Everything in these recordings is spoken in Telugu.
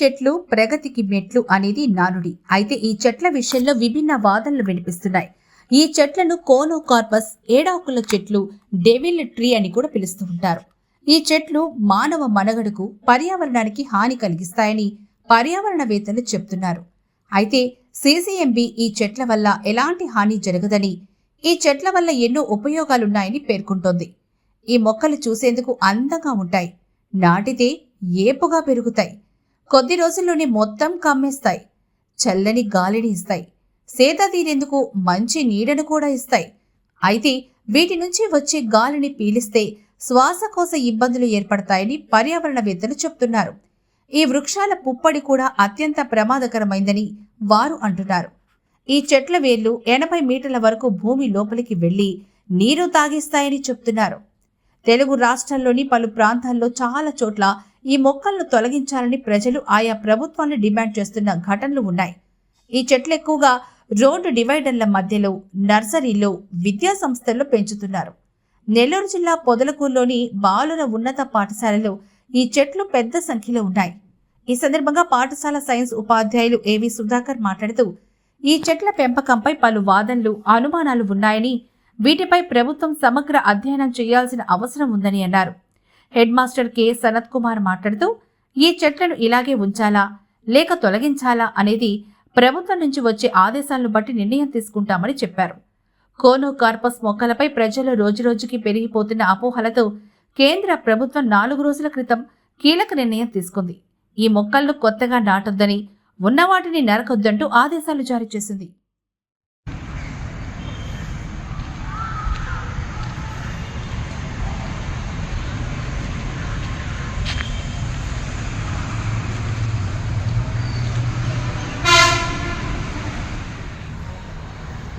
చెట్లు ప్రగతికి మెట్లు అనేది నానుడి. అయితే ఈ చెట్ల విషయంలో విభిన్న వాదనలు వినిపిస్తున్నాయి. ఈ చెట్లను కోనోకార్పస్ ఏడాకుల చెట్లు డెవిల్ ట్రీ అని కూడా పిలుస్తూ ఉంటారు. ఈ చెట్లు మానవ మనగడకు పర్యావరణానికి హాని కలిగిస్తాయని పర్యావరణవేత్తలు చెప్తున్నారు. అయితే సీసీఎంబీ ఈ చెట్ల వల్ల ఎలాంటి హాని జరగదని ఈ చెట్ల వల్ల ఎన్నో ఉపయోగాలున్నాయని పేర్కొంటోంది. ఈ మొక్కలు చూసేందుకు అందంగా ఉంటాయి. నాటితే ఏపుగా పెరుగుతాయి. కొద్ది రోజుల్లోనే మొత్తం కమ్మేస్తాయి. చల్లని గాలిని ఇస్తాయి. సేద తీరేందుకు మంచి నీడను కూడా ఇస్తాయి. అయితే వీటి నుంచి వచ్చే గాలిని పీలిస్తే శ్వాసకోశ ఇబ్బందులు ఏర్పడతాయని పర్యావరణవేత్తలు చెప్తున్నారు. ఈ వృక్షాల పుప్పడి కూడా అత్యంత ప్రమాదకరమైందని వారు అంటున్నారు. ఈ చెట్ల వేర్లు ఎనభై మీటర్ల వరకు భూమి లోపలికి వెళ్ళి నీరు తాగిస్తాయని చెప్తున్నారు. తెలుగు రాష్ట్రాల్లోని పలు ప్రాంతాల్లో చాలా చోట్ల ఈ మొక్కలను తొలగించాలని ప్రజలు ఆయా ప్రభుత్వాన్ని డిమాండ్ చేస్తున్న ఘటనలు ఉన్నాయి. ఈ చెట్లు ఎక్కువగా రోడ్డు డివైడర్ల మధ్యలో నర్సరీలో విద్యా సంస్థల్లో పెంచుతున్నారు. నెల్లూరు జిల్లా పొదలకూరులోని బాలుర ఉన్నత పాఠశాలలో ఈ చెట్లు పెద్ద సంఖ్యలో ఉన్నాయి. ఈ సందర్భంగా పాఠశాల సైన్స్ ఉపాధ్యాయులు ఏవి సుధాకర్ మాట్లాడుతూ ఈ చెట్ల పెంపకంపై పలు వాదనలు అనుమానాలు ఉన్నాయని వీటిపై ప్రభుత్వం సమగ్ర అధ్యయనం చేయాల్సిన అవసరం ఉందని అన్నారు. Head master K. Sanath Kumar మాట్లాడుతూ ఈ చెట్లను ఇలాగే ఉంచాలా? లేక తొలగించాలా? అనేది ప్రభుత్వం నుంచి వచ్చే ఆదేశాలను బట్టి నిర్ణయం తీసుకుంటామని చెప్పారు. కోనో కార్పస్ మొక్కలపై ప్రజలు రోజురోజుకి పెరిగిపోతున్న అపోహలతో కేంద్ర ప్రభుత్వం నాలుగు రోజుల క్రితం కీలక నిర్ణయం తీసుకుంది. ఈ మొక్కలను కొత్తగా నాటొద్దని ఉన్న వాటిని నరకొద్దంటూ ఆదేశాలు జారీ చేసింది.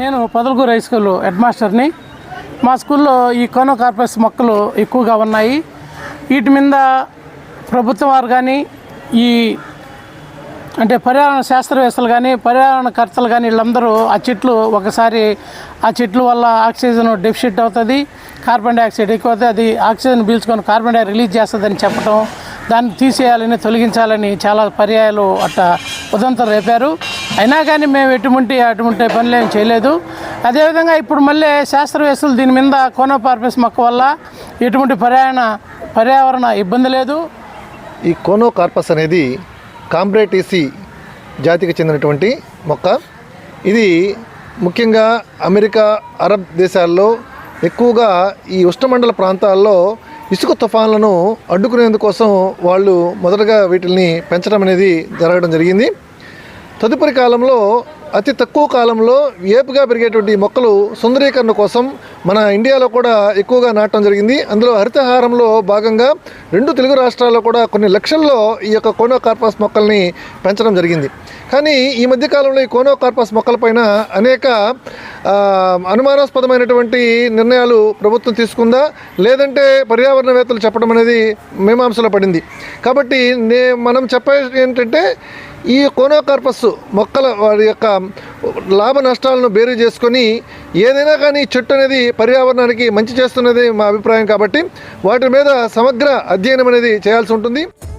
నేను పొదలకూరు హై స్కూల్ హెడ్ మాస్టర్ని మా స్కూల్లో ఈ కోనోకార్పస్ మొక్కలు ఎక్కువగా ఉన్నాయి. వీటి మీద ప్రభుత్వం వారు కానీ ఈ అంటే పర్యావరణ శాస్త్రవేత్తలు కానీ పర్యావరణకర్తలు కానీ వీళ్ళందరూ ఆ చెట్లు ఒకసారి ఆ చెట్లు వల్ల ఆక్సిజన్ డెఫిషిట్ అవుతుంది కార్బన్ డైఆక్సైడ్ ఎక్కువ అవుతుంది అది ఆక్సిజన్ పీల్చుకొని కార్బన్ డై రిలీజ్ చేస్తుందని చెప్పడం దాన్ని తీసేయాలని తొలగించాలని చాలా పర్యాయాలు అట్ట ఉదంతం రేపారు. అయినా కానీ మేము ఎటువంటి అటువంటి పనులు ఏం చేయలేదు. అదేవిధంగా ఇప్పుడు మళ్ళీ శాస్త్రవేత్తలు దీని మీద కోనోపార్పస్ మొక్క వల్ల ఎటువంటి పర్యావరణ పర్యావరణ ఇబ్బంది లేదు. ఈ కోనో కార్పస్ అనేది కాంబ్రేటీసీ జాతికి చెందినటువంటి మొక్క. ఇది ముఖ్యంగా అమెరికా అరబ్ దేశాల్లో ఎక్కువగా ఈ ఉష్ణమండల ప్రాంతాల్లో ఇసుక తుఫాన్లను అడ్డుకునేందుకోసం వాళ్ళు మొదటగా వీటిని పెంచడం అనేది జరగడం జరిగింది. తదుపరి కాలంలో అతి తక్కువ కాలంలో ఏపుగా పెరిగేటువంటి మొక్కలు సుందరీకరణ కోసం మన ఇండియాలో కూడా ఎక్కువగా నాటడం జరిగింది. అందులో హరితహారంలో భాగంగా రెండు తెలుగు రాష్ట్రాల్లో కూడా కొన్ని లక్షల్లో ఈ యొక్క కోనోకార్పస్ మొక్కల్ని పెంచడం జరిగింది. కానీ ఈ మధ్య కాలంలో ఈ కోనోకార్పస్ మొక్కలపైన అనేక అనుమానాస్పదమైనటువంటి నిర్ణయాలు ప్రభుత్వం తీసుకుందా? లేదంటే పర్యావరణవేత్తలు చెప్పడం అనేది మీమాంసలో పడింది. కాబట్టి నే మనం చెప్పేది ఏంటంటే ఈ కోనోకార్పస్ మొక్కల వారి యొక్క లాభ నష్టాలను బేరీ చేసుకొని ఏదైనా కానీ చెట్టు అనేది పర్యావరణానికి మంచి చేస్తున్నది మా అభిప్రాయం కాబట్టి వాటి మీద సమగ్ర అధ్యయనం అనేది చేయాల్సి ఉంటుంది.